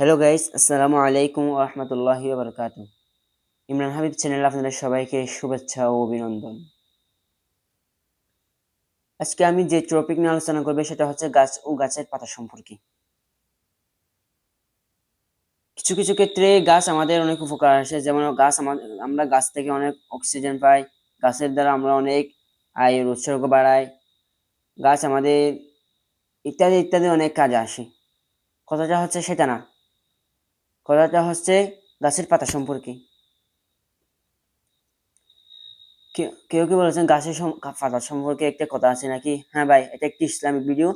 Hello guys আসসালামু আলাইকুম রহমতুল্লাহি বারকাত ইমরান হাবিব চ্যানেল আপনাদের সবাইকে শুভেচ্ছা ও অভিনন্দন। আজকে আমি যে টপিক নিয়ে আলোচনা করবে, সেটা হচ্ছে গাছ ও গাছের পাতা সম্পর্কে। কিছু কিছু ক্ষেত্রে গাছ আমাদের অনেক উপকার আসে, যেমন গাছ আমাদের আমরা গাছ থেকে অনেক অক্সিজেন পাই, গাছের দ্বারা আমরা অনেক আয়ের উৎসর্গ বাড়াই, গাছ আমাদের ইত্যাদি ইত্যাদি অনেক কাজে আসে। কথাটা হচ্ছে সেটা না। কথাটা হচ্ছে গাছের পাতা সম্পর্কে। কেউ কেউ বলেছেন গাছের পাতা সম্পর্কে একটা কথা আছে নাকি? হ্যাঁ ভাই, এটা একটি ইসলামিক ভিডিও,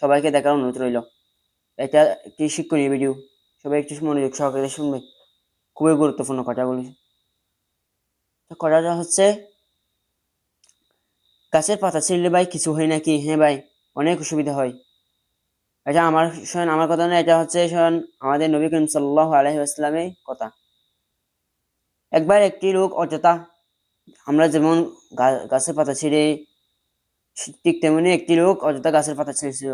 সবাইকে দেখার অনুরোধ রইল। এটা একটি শিক্ষণীয় ভিডিও, সবাই একটু মনোযোগ সহকারে শুনবে। খুবই গুরুত্বপূর্ণ কথাগুলি। কথাটা হচ্ছে, গাছের পাতা ছিঁড়লে ভাই কিছু হয় নাকি? হ্যাঁ ভাই, অনেক অসুবিধা হয়। এটা আমার, শোন, আমার কথা না, এটা হচ্ছে, শোন, আমাদের নবী করিম সাল্লাহ আলহি আসলামের কথা। একবার একটি লোক অযথা, আমরা যেমন গাছের পাতা ছিঁড়ে, ঠিক তেমনি একটি লোক অযথা গাছের পাতা ছিঁড়েছিল,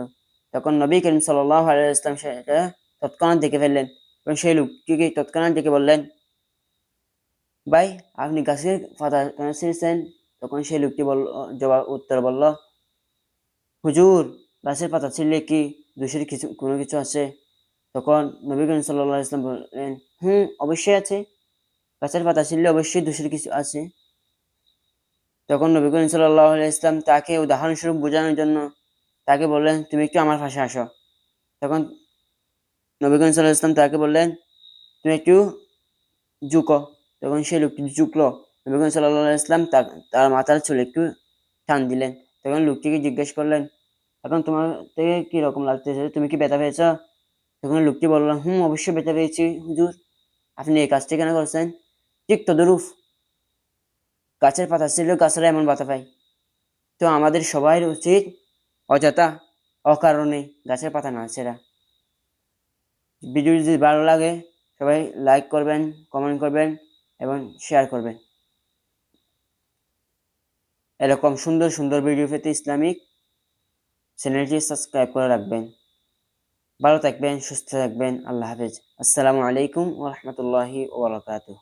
তখন নবী করিম সাল্লাহ আলহি ইসলাম সেটা তৎক্ষণাৎ দেখে ফেললেন এবং সেই লোকটিকে তৎক্ষণাৎ দেখে বললেন, ভাই, আপনি গাছের পাতা কেন ছিঁড়েছেন? তখন সেই লোকটি বল জবাব, উত্তর বলল, হুজুর, গাছের পাতা ছিঁড়লে কি দোষের কিছু, কোনো কিছু আছে? তখন নবী করিম সাল্লাহ ইসলাম বললেন, হুম, অবশ্যই আছে। গাছের পাতা ছিঁড়লে অবশ্যই দোষের কিছু আছে। তখন নবী করিম সাল্লাহ ইসলাম তাকে উদাহরণস্বরূপ বোঝানোর জন্য তাকে বললেন, তুমি একটু আমার পাশে আসো। তখন নবী করিম সাল্লাহ ইসলাম তাকে বললেন, তুমি একটু ঝুঁকো। তখন সে লোকটি ঝুঁকলো। নবী করিম সাল্লাহ ইসলাম তার মাথার চুল একটু টান দিলেন। তখন লোকটিকে জিজ্ঞেস করলেন এখন তোমার থেকে কি রকম লাগতেছে? তুমি কি ব্যথা পেয়েছ? তখন লোকটি বলল, হুম, অবশ্যই ব্যথা পেয়েছি, হুজুর। আপনি এই কাজটি কেন করছেন? ঠিক তদরূপ। গাছের পাতা ছিল, গাছেরা এমন ব্যথা পায়। তো আমাদের সবাই উচিত অযথা অকারণে গাছের পাতা না ছেঁড়া। ভিডিও যদি ভালো লাগে, সবাই লাইক করবেন, কমেন্ট করবেন এবং শেয়ার করবেন। এরকম সুন্দর সুন্দর ভিডিও পেতে ইসলামিক চ্যানেলটি সাবস্ক্রাইব করে রাখবেন। ভালো থাকবেন সুস্থ থাকবেন। আল্লাহ হাফেজ। আসসালামু আলাইকুম ওরহমতুল্লাহি ওবরাকাতুহ